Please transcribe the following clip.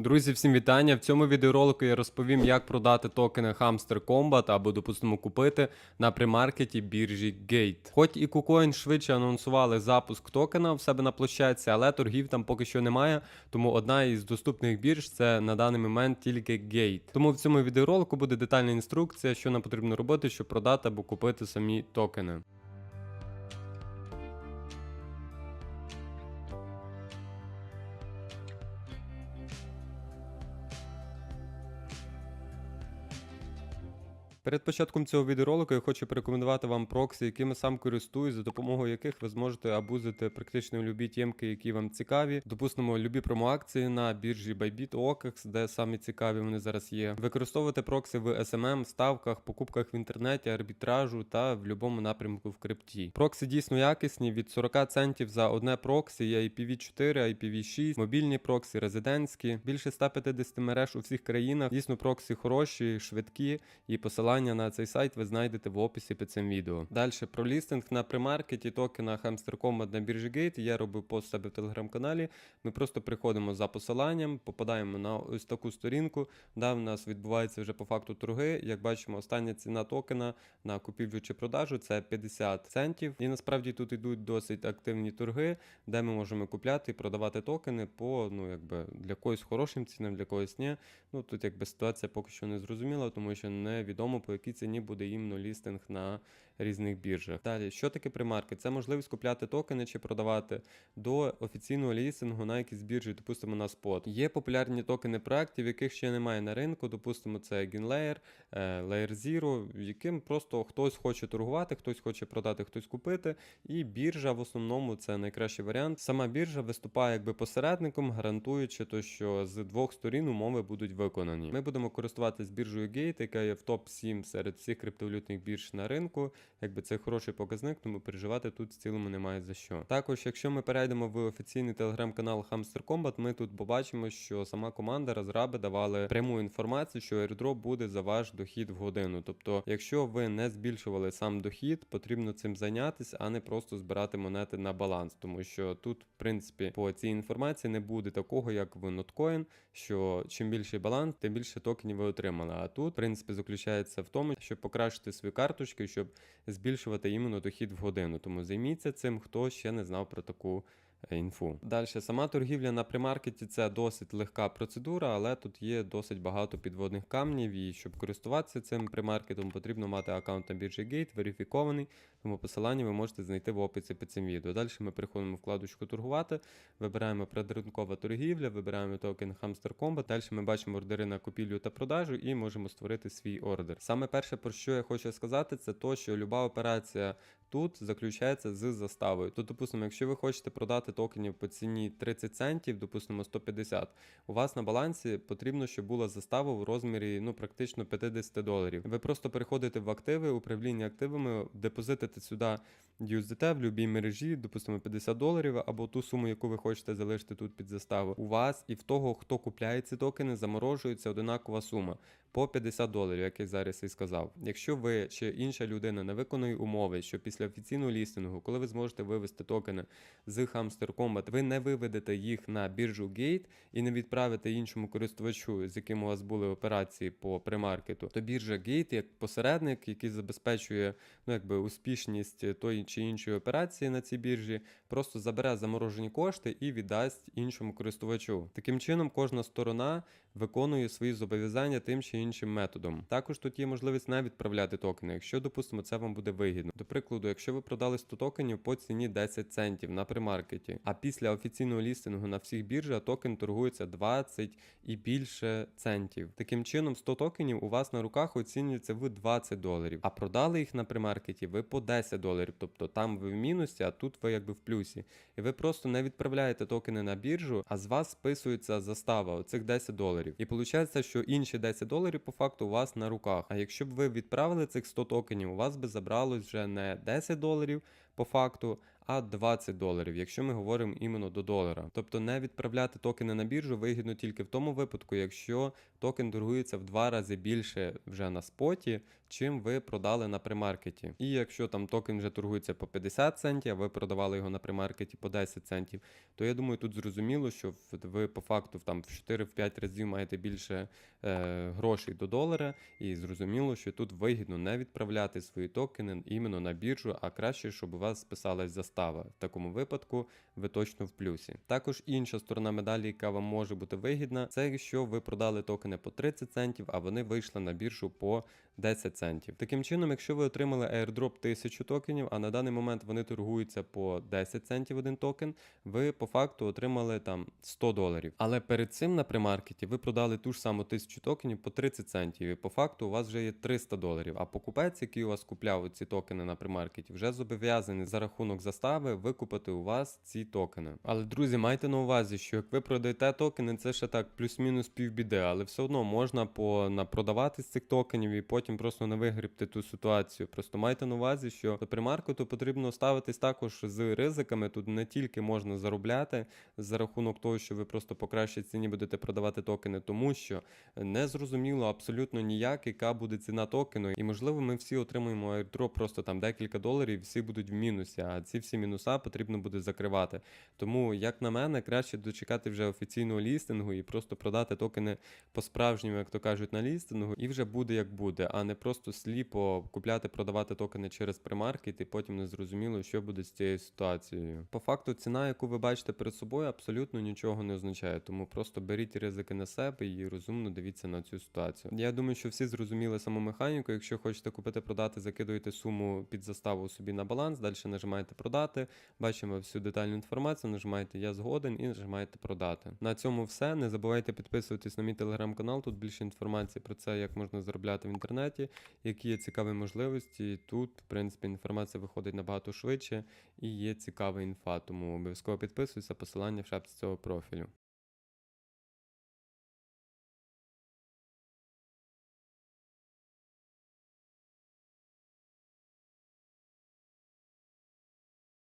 Друзі, всім вітання! В цьому відеоролику я розповім, як продати токени Hamster Combat або, допустимо, купити на примаркеті біржі Gate. Хоч і KuCoin швидше анонсували запуск токена в себе на площадці, але торгів там поки що немає. Тому одна із доступних бірж це на даний момент тільки Gate. Тому в цьому відеоролику буде детальна інструкція, що нам потрібно робити, щоб продати або купити самі токени. Перед початком цього відеоролику я хочу порекомендувати вам проксі, якими сам користуюсь, за допомогою яких ви зможете абузити практично любі тємки, які вам цікаві. Допустимо, любі промоакції на біржі Bybit, OKEX, де самі цікаві вони зараз є. Використовувати проксі в SMM, ставках, покупках в інтернеті, арбітражу та в будь-якому напрямку в крипті. Проксі дійсно якісні від 40 центів за одне проксі, є IPv4, IPv6, мобільні проксі, резидентські, більше 150 мереж у всіх країнах. Дійсно, проксі хороші, швидкі і посилання на цей сайт ви знайдете в описі під цим відео. Далі про лістинг на примаркеті токена Hamster Combat на біржі Gate. Я робив пост себе в телеграм-каналі. Ми просто приходимо за посиланням, попадаємо на ось таку сторінку, де в нас відбувається вже по факту торги. Як бачимо, остання ціна токена на купівлю чи продажу це 50 центів. І насправді тут йдуть досить активні торги, де ми можемо купляти і продавати токени по ну якби для когось хорошим цінам, для когось ні. Ну тут якби ситуація поки що не зрозуміла, тому що невідомо по якій ціні буде іменно лістинг на різних біржах. Далі, що таке примаркет? Це можливість купляти токени чи продавати до офіційного лістингу на якісь біржі, допустимо, на спот. Є популярні токени проектів, яких ще немає на ринку. Допустимо, це GainLayer, е, Layer Zero, яким просто хтось хоче торгувати, хтось хоче продати, хтось купити. І біржа в основному це найкращий варіант. Сама біржа виступає якби посередником, гарантуючи то, що з двох сторін умови будуть виконані. Ми будемо користуватись біржею Gate, яка є в топ 7 серед всіх криптовалютних бірж на ринку. Якби це хороший показник, тому переживати тут в цілому немає за що. Також, якщо ми перейдемо в офіційний телеграм-канал Hamster Combat, ми тут побачимо, що сама команда розраби давали пряму інформацію, що airdrop буде за ваш дохід в годину. Тобто, якщо ви не збільшували сам дохід, потрібно цим зайнятися, а не просто збирати монети на баланс, тому що тут, в принципі, по цій інформації не буде такого, як в Notcoin, що чим більший баланс, тим більше токенів ви отримали. А тут, в принципі, заключається в тому, щоб покращити свої карточки, щоб збільшувати іменно дохід в годину. Тому займіться цим, хто ще не знав про таку. Е, Інфу. Далі, сама торгівля на примаркеті це досить легка процедура, але тут є досить багато підводних камнів. І щоб користуватися цим примаркетом, потрібно мати аккаунт на біржі Gate, верифікований. Тому посилання ви можете знайти в описі під цим відео. Далі ми переходимо в вкладочку торгувати, вибираємо предринкова торгівля, вибираємо токен Hamster Combat. Далі ми бачимо ордери на купівлю та продажу і можемо створити свій ордер. Саме перше, про що я хочу сказати, це то, що люба операція тут заключається з заставою. То, допустимо, якщо ви хочете продати токенів по ціні 30 центів, допустимо 150, у вас на балансі потрібно, щоб була застава в розмірі ну практично 50 доларів. Ви просто переходите в активи, управління активами, депозитите сюди USDT в будь-якій мережі, допустимо 50 доларів, або ту суму, яку ви хочете залишити тут під заставу. У вас і в того, хто купляє ці токени, заморожується одинакова сума по 50 доларів, як я зараз і сказав. Якщо ви чи інша людина не виконує умови, що після офіційного лістингу, коли ви зможете вивести токени з Hamster Combat, ви не виведете їх на біржу Gate і не відправите іншому користувачу, з яким у вас були операції по примаркету, то біржа Gate як посередник, який забезпечує ну якби успішність тої чи іншої операції на цій біржі, просто забере заморожені кошти і віддасть іншому користувачу. Таким чином, кожна сторона виконує свої зобов'язання тим чи іншим методом. Також тут є можливість не відправляти токени, якщо, допустимо, це вам буде вигідно. До прикладу, якщо ви продали 100 токенів по ціні 10 центів на примаркеті, а після офіційного лістингу на всіх біржах токен торгується 20 і більше центів. Таким чином, 100 токенів у вас на руках оцінюється в 20 доларів, а продали їх на примаркеті ви по 10 доларів. Тобто там ви в мінусі, а тут ви якби в плюсі. І ви просто не відправляєте токени на біржу, а з вас списується застава оцих 10 доларів. І виходить, що інші 10 доларів по факту у вас на руках. А якщо б ви відправили цих 100 токенів, у вас би забралось вже не 10 доларів по факту, а 20 доларів, якщо ми говоримо іменно до долара. Тобто не відправляти токени на біржу вигідно тільки в тому випадку, якщо токен торгується в два рази більше вже на споті, чим ви продали на примаркеті. І якщо там токен вже торгується по 50 центів, а ви продавали його на примаркеті по 10 центів, то я думаю, тут зрозуміло, що ви по факту там в 4-5 разів маєте більше е, грошей до долара, і зрозуміло, що тут вигідно не відправляти свої токени іменно на біржу, а краще, щоб у вас списалась застава. В такому випадку ви точно в плюсі. Також інша сторона медалі, яка вам може бути вигідна, це якщо ви продали токени по 30 центів, а вони вийшли на біржу по 10 центів. Таким чином, якщо ви отримали airdrop 1000 токенів, а на даний момент вони торгуються по 10 центів один токен, ви по факту отримали там 100 доларів. Але перед цим на примаркеті ви продали ту ж саму 1000 токенів по 30 центів, і по факту у вас вже є 300 доларів. А покупець, який у вас купляв ці токени на примаркеті, вже зобов'язаний за рахунок застави викупити у вас ці токени. Але друзі, майте на увазі, що як ви продаєте токени, це ще так плюс-мінус півбіди, але все одно можна по напродавати з цих токенів і потім просто не вигрібти ту ситуацію. Просто майте на увазі, що до примаркету потрібно ставитись також з ризиками. Тут не тільки можна заробляти за рахунок того, що ви просто по кращій ціні будете продавати токени, тому що не зрозуміло абсолютно ніяк, яка буде ціна токену. І можливо, ми всі отримуємо airdrop просто там декілька доларів, всі будуть в мінусі. А ці всі мінуса потрібно буде закривати. Тому, як на мене, краще дочекати вже офіційного лістингу і просто продати токени по-справжньому, як то кажуть, на лістингу, і вже буде як буде, а не просто сліпо купляти, продавати токени через примаркет, і потім не зрозуміло, що буде з цією ситуацією. По факту, ціна, яку ви бачите перед собою, абсолютно нічого не означає. Тому просто беріть ризики на себе і розумно дивіться на цю ситуацію. Я думаю, що всі зрозуміли саму механіку. Якщо хочете купити, продати, закидуєте суму під заставу собі на баланс, далі нажимаєте продати. Бачимо всю детальну інформацію, нажимаєте Я згоден і нажимаєте продати. На цьому все. Не забувайте підписуватись на мій телеграм-канал. Тут більше інформації про це, як можна заробляти в інтернеті, які є цікаві можливості. Тут, в принципі, інформація виходить набагато швидше і є цікава інфа. Тому обов'язково підписуйся, посилання в шапці цього профілю.